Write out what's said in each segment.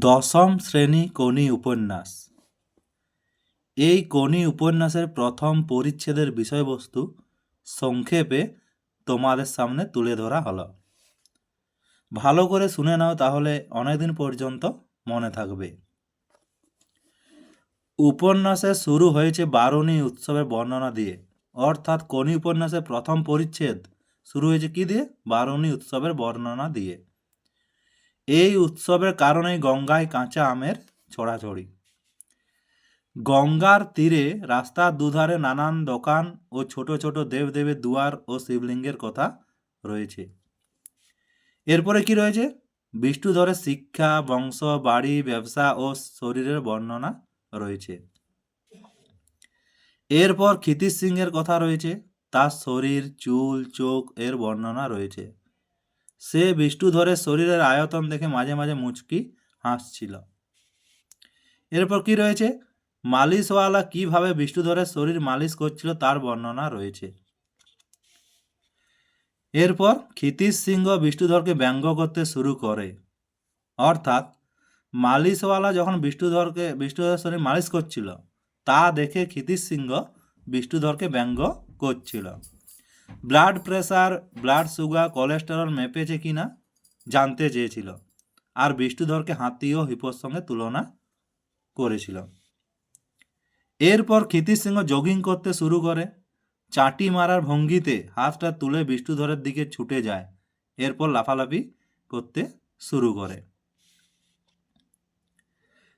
দশম শ্রেণি কোনি উপন্যাস। এই কোনি উপন্যাসের প্রথম পরিচ্ছেদের বিষয়বস্তু সংক্ষেপে তোমাদের সামনে তুলে ধরা হলো। ভালো করে শুনে নাও তাহলে অনেকদিন পর্যন্ত মনে থাকবে। উপন্যাসের শুরু হয়েছে বারুণী উৎসবের বর্ণনা দিয়ে। অর্থাৎ কোনি উপন্যাসের প্রথম পরিচ্ছেদ শুরু হয়েছে কি দিয়ে? বারুণী উৎসবের বর্ণনা দিয়ে। এই উৎসবের কারণেই গঙ্গায় কাঁচা আমের ছড়াছড়ি। গঙ্গার তীরে রাস্তার দুধারে নানান দোকান ও ছোট ছোট দেবদেবের দুয়ার ও শিবলিঙ্গের কথা রয়েছে। এরপরে কি রয়েছে? বিষ্ণুধরের শিক্ষা, বংশ, বাড়ি, ব্যবসা ও শরীরের বর্ণনা রয়েছে। এরপর ক্ষিতিশ সিংহের কথা রয়েছে। তার শরীর, চুল, চোখ এর বর্ণনা রয়েছে। সে বিষ্ণুধরের শরীরের আয়তন দেখে মাঝে মাঝে মুচকি হাসছিল। এরপর কি রয়েছে? মালিশওয়ালা কীভাবে বিষ্ণুধরের শরীর মালিশ করছিল তার বর্ণনা রয়েছে। এরপর ক্ষিতিশ সিংহ বিষ্ণুধরকে ব্যঙ্গ করতে শুরু করে। অর্থাৎ মালিশওয়ালা যখন বিষ্ণুধরকে বিষ্ণুধরের শরীর মালিশ করছিল, তা দেখে ক্ষিতিশ সিংহ বিষ্ণুধরকে ব্যঙ্গ করছিল। Blood pressure blood sugar, cholesterol মেপেছে কিনা জানতে চেয়েছিল। আর বিষ্ণুধরকে হাতি ও হিপোর সঙ্গে তুলনা করেছিল। এরপর ক্ষিতিশ সিংহ জগিং করতে শুরু করে। চাটি মারার ভঙ্গিতে হাতটা তুলে বিষ্ণুধরের দিকে ছুটে যায়। এরপর লাফালাফি করতে শুরু করে।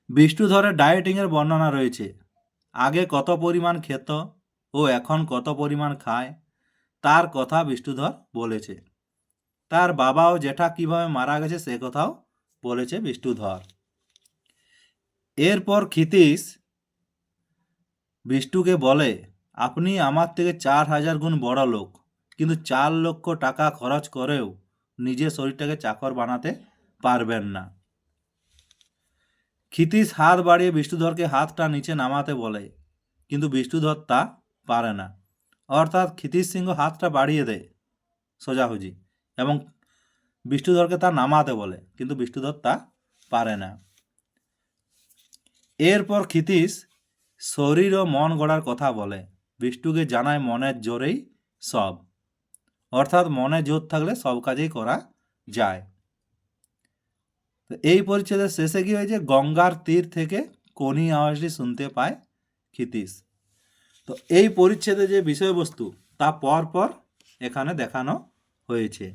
বিষ্ণুধরের ডায়েটিংয়ের বর্ণনা রয়েছে। আগে কত পরিমাণ খেত ও এখন কত পরিমাণ খায়? তার কথা বিষ্ণুধর বলেছে। তার বাবা ও জেঠা কীভাবে মারা গেছে সে কথাও বলেছে বিষ্ণুধর। এরপর ক্ষিতীশ বিষ্ণুকে বলে, আপনি আমার থেকে চার হাজার গুণ বড় লোক, কিন্তু চার লক্ষ টাকা খরচ করেও নিজের শরীরটাকে চাকর বানাতে পারবেন না। ক্ষিতীশ হাত বাড়িয়ে বিষ্ণুধরকে হাতটা নিচে নামাতে বলে, কিন্তু বিষ্ণুধর তা পারে না। অর্থাৎ ক্ষিতীশ সিংহ হাতটা বাড়িয়ে দেয় সোজাহুজি এবং বিষ্ণুধরকে তা নামাতে বলে, কিন্তু বিষ্ণুধর তা পারে না। এরপর ক্ষিতীশ শরীর ও মন গড়ার কথা বলে। বিষ্ণুকে জানায় মনের জোরেই সব। অর্থাৎ মনে জোর থাকলে সব কাজেই করা যায়। এই পরিচ্ছেদের শেষে কি হয়েছে গঙ্গার তীর থেকে কোনি আওয়াজটি শুনতে পায় ক্ষিতীশ। তো এই পরিচ্ছেদে যে বিষয়বস্তু তা পর পর এখানে দেখানো হয়েছে।